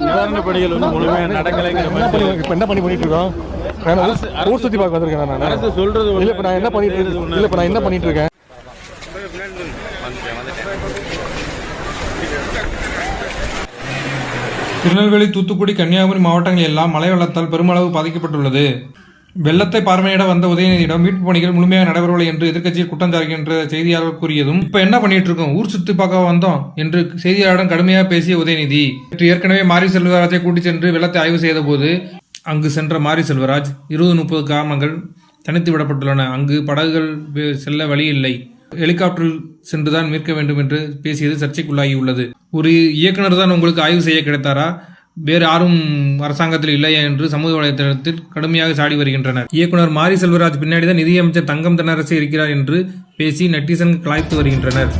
நிவாரண பணிகள் வந்து முழுமையாக நடக்கலைங்கிற மாதிரி என்ன பண்ணி பண்ணிட்டு இருக்கோம்? நான் ஊர்- சுற்றி பார்க்க வந்திருக்கேன் நான். அரசு சொல்றது இல்லை இப்போ நான் என்ன பண்ணிட்டு இருக்கேன்? இல்லை இப்போ நான் என்ன பண்ணிட்டு இருக்கேன்? திருநெல்வேலி தூத்துக்குடி கன்னியாகுமரி மாவட்டங்கள் எல்லாம் மழை வெள்ளத்தால் பெருமளவு பாதிக்கப்பட்டுள்ளது. வெள்ளத்தை பார்வையிட வந்த உதயநிதியிடம் மீட்பு பணிகள் முழுமையாக நடைபெறவில்லை என்று எதிர்க்கட்சியில் குற்றம் சாட்டுகின்ற செய்தியாளர் கூறியதும் இப்ப என்ன பண்ணிட்டு இருக்கோம் ஊர் சுத்தி பார்க்க வந்தோம் என்று செய்தியாளரிடம் கடுமையாக பேசிய உதயநிதி. ஏற்கனவே மாரி செல்வராஜை கூட்டிச் சென்று வெள்ளத்தை ஆய்வு செய்த போது அங்கு சென்ற மாரி செல்வராஜ் இருபது முப்பது கிராமங்கள் தனித்து விடப்பட்டுள்ளன. அங்கு படகுகள் செல்ல வழி இல்லை ஹெலிகாப்டரில் சென்றுதான் மீட்க வேண்டும் என்று பேசியது சர்ச்சைக்குள்ளாகியுள்ளது. ஒரு இயக்குனர் தான் உங்களுக்கு ஆய்வு செய்ய கிடைத்தாரா? வேறு யாரும் அரசாங்கத்தில் இல்லையா என்று சமூக வலைதளத்தில் கடுமையாக சாடி வருகின்றனர். இயக்குனர் மாரி செல்வராஜ் பின்னாடிதான் நிதியமைச்சர் தங்கம் தென்னரசு இருக்கிறார் என்று பேசி நெட்டிசன் கலாய்த்து வருகின்றனர்.